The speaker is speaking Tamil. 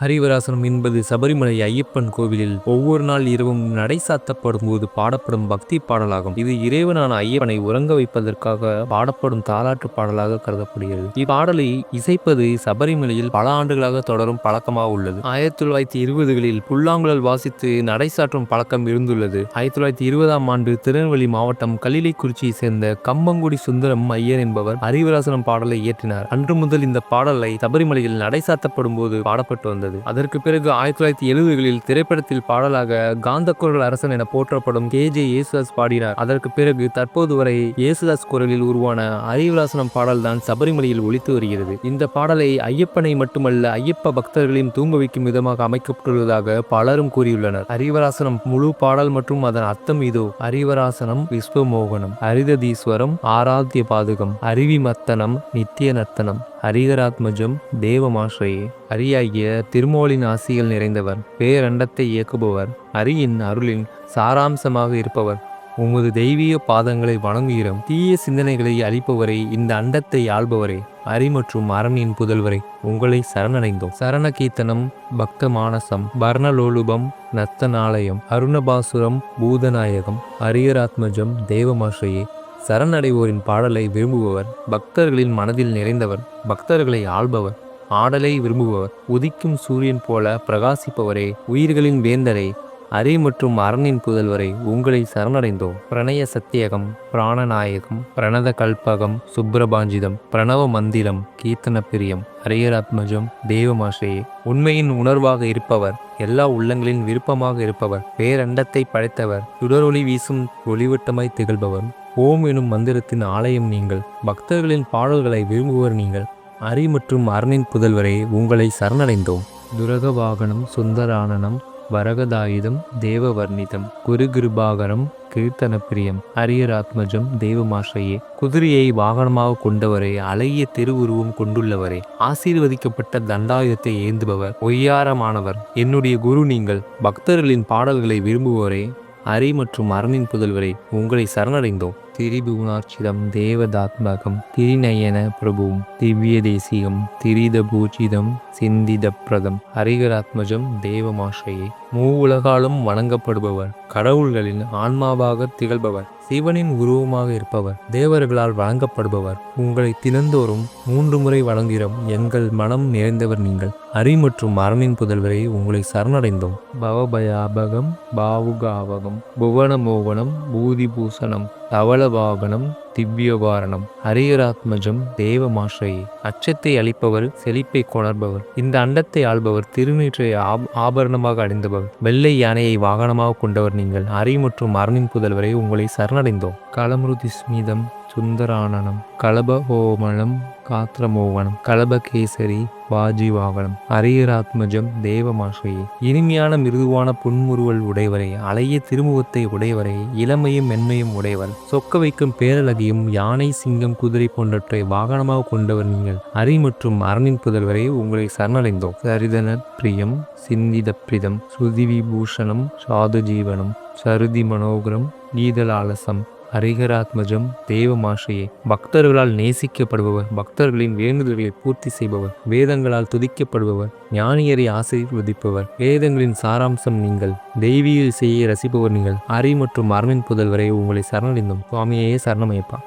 ஹரிவராசனம் என்பது சபரிமலை ஐயப்பன் கோவிலில் ஒவ்வொரு நாள் இரவும் நடை சாத்தப்படும் போது பாடப்படும் பக்தி பாடலாகும். இது இறைவனான ஐயப்பனை உறங்க வைப்பதற்காக பாடப்படும் தாலாட்டு பாடலாக கருதப்படுகிறது. இப்பாடலை இசைப்பது சபரிமலையில் பல ஆண்டுகளாக தொடரும் பழக்கமாக உள்ளது. ஆயிரத்தி தொள்ளாயிரத்தி இருபதுகளில் புல்லாங்குழல் வாசித்து நடை சாற்றும் பழக்கம் இருந்துள்ளது. ஆயிரத்தி தொள்ளாயிரத்தி இருபதாம் ஆண்டு திருநெல்வேலி மாவட்டம் கல்லிலைக்குறிச்சியை சேர்ந்த கம்பங்குடி சுந்தரம் ஐயர் என்பவர் ஹரிவராசனம் பாடலை இயற்றினார். அன்று முதல் இந்த பாடலை சபரிமலையில் நடை சாத்தப்படும் போது பாடப்பட்டு வந்தது. அதற்கு பிறகு ஆயிரத்தி தொள்ளாயிரத்தி எழுபதுகளில் திரைப்படத்தில் பாடலாக காந்த குரல் அரசன் என போற்றப்படும் கே. ஜே. யேசுதாஸ் பாடினார். அதற்கு பிறகு தற்போது வரை யேசுதாஸ் குரலில் உருவான ஹரிவிலாசனம் பாடல்தான் சபரிமலையில் ஒலித்து வருகிறது. இந்த பாடலை ஐயப்பனை மட்டுமல்ல ஐயப்ப பக்தர்களையும் தூங்க வைக்கும் விதமாக அமைக்கப்பட்டுள்ளதாக பலரும் கூறியுள்ளனர். அரிவராசனம் முழு பாடல் மற்றும் அதன் அர்த்தம் இதோ. ஹரிவராசனம் விஸ்வமோகனம் அரிததீஸ்வரம் ஆராத்திய பாதுகம் அருவிமத்தனம் நித்திய நர்த்தனம் ஹரிகராத்மஜம் தேவமாஸ்ரயே. அரியாகிய திருமோலின் ஆசிகள் நிறைந்தவர் பேரண்டத்தை இயக்குபவர் அரியின் அருளின் சாராம்சமாக இருப்பவர். உமது தெய்வீக பாதங்களை வணங்குகிறோம். தீய சிந்தனைகளை அளிப்பவரை இந்த அண்டத்தை ஆள்பவரே அரி மற்றும் அரணின் புதல்வரை உங்களை சரணடைந்தோம். சரண கீர்த்தனம் பக்த மானசம் பர்ணலோலுபம் நத்தனாலயம் அருணபாசுரம் பூதநாயகம் அரியராத்மஜம் தேவமாஸ்ரயே. சரணடைவோரின் பாடலை விரும்புபவர் பக்தர்களின் மனதில் நிறைந்தவர் பக்தர்களை ஆள்பவர் ஆடலை விரும்புபவர் உதிக்கும் சூரியன் போல பிரகாசிப்பவரே உயிர்களின் வேந்தரை அரி மற்றும் அரணின் புதல்வரை உங்களை சரணடைந்தோம். பிரணய சத்தியகம் பிராணநாயகம் பிரணத கல்பகம் சுப்ரபாஞ்சிதம் பிரணவ மந்திரம் கீர்த்தன பிரியம் ஹரியராத்மஜம் தேவமாஷே உண்மையின் உணர்வாக இருப்பவர் எல்லா உள்ளங்களின் விருப்பமாக இருப்பவர் பேரண்டத்தை படைத்தவர் சுடரொளி வீசும் ஒளிவட்டமாய் திகழ்பவர். ஓம் எனும் மந்திரத்தின் ஆலயம் நீங்கள் பக்தர்களின் பாடல்களை விரும்புவர் நீங்கள். அரி மற்றும் அரணின் புதல்வரே உங்களை சரணடைந்தோம். துரக வாகனம் சுந்தரானனம் வரகதாயுதம் தேவவர்ணிதம் குருகிருபாகரம் கீர்த்தன பிரியம் ஹரியராத்மஜம் தேவமாஷையே குதிரையை வாகனமாக கொண்டவரே அழகிய திருவுருவம் கொண்டுள்ளவரே ஆசீர்வதிக்கப்பட்ட தண்டாயுதத்தை ஏந்துபவர் ஒய்யாரமானவர். என்னுடைய குரு நீங்கள் பக்தர்களின் பாடல்களை விரும்புவோரே அரி மற்றும் அரணின் புதல்வரை உங்களை சரணடைந்தோம். திரிபுவனார்ச்சிதம் தேவதாத்மகம் திரிநயன பிரபுவும் திவ்ய தேசியம் திரித பூஜிதம் சிந்தித பிரதம் ஹரிகராத்மஜம் தேவமாஷையே. மூவுலகாலும் வணங்கப்படுபவர். கடவுள்களின் ஆன்மாவாக திகழ்பவர். சிவனின் உருவமாக இருப்பவர். தேவர்களால் வழங்கப்படுபவர். உங்களை தினந்தோறும் மூன்று முறை வழங்குகிறோம் எங்கள் மனம் நிறைந்தவர் நீங்கள். அரி மற்றும் மரணின் புதல்வரை உங்களை சரணடைந்தோம். பவபயாபகம் பாவுகாவகம் புவன புவனமோகனம் பூதிபூஷணம் தவளவாகனம் திவ்யோபாரணம் ஹரியராத்மஜம் தேவமாஷையே அச்சத்தை அளிப்பவர் செழிப்பை கொணர்பவர். இந்த அண்டத்தை ஆள்பவர் திருநீற்றை ஆபரணமாக அடைந்தவர் வெள்ளை யானையை வாகனமாக கொண்டவர் நீங்கள். ஹரி மற்றும் அரணின் புதல்வரை உங்களை சரணடைந்தோம். கலமுருதி ஸ்மிதம் சுந்தரானனம் கலபஹோமனம் காத்திரமோகனம் கலபகேசரி வாஜிவாகனம் அரியராத்மஜம் தேவமாஷையே இனிமையான மிருதுவான புன்முறுவல் உடையவரே அலைய திருமுகத்தை உடையவரே இளமையும் மென்மையும் உடையவர். சொக்க வைக்கும் பேரழகியும் யானை சிங்கம் குதிரை போன்றவற்றை வாகனமாக கொண்டவர் நீங்கள். அரி மற்றும் அரணின் புதல்வரை உங்களை சரணடைந்தோம். சரிதன பிரியம் சிந்தித பிரிதம் ஸ்ருதி விபூஷணம் சாது ஜீவனம் சருதி மனோகரம் நீதலாலசம். ஹரிகராத்மஜம் தேவமாஷையே பக்தர்களால் நேசிக்கப்படுபவர் பக்தர்களின் வேண்டுதல்களை பூர்த்தி செய்பவர் வேதங்களால் துதிக்கப்படுபவர் ஞானியரை ஆசீர்வதிப்பவர் வேதங்களின் சாராம்சம் நீங்கள் தெய்வீக செய்ய ரசிப்பவர் நீங்கள் அரி மற்றும் அரணின் புதல்வரை உங்களை சரணடைந்தோம் சுவாமியே சரணமையப்பா.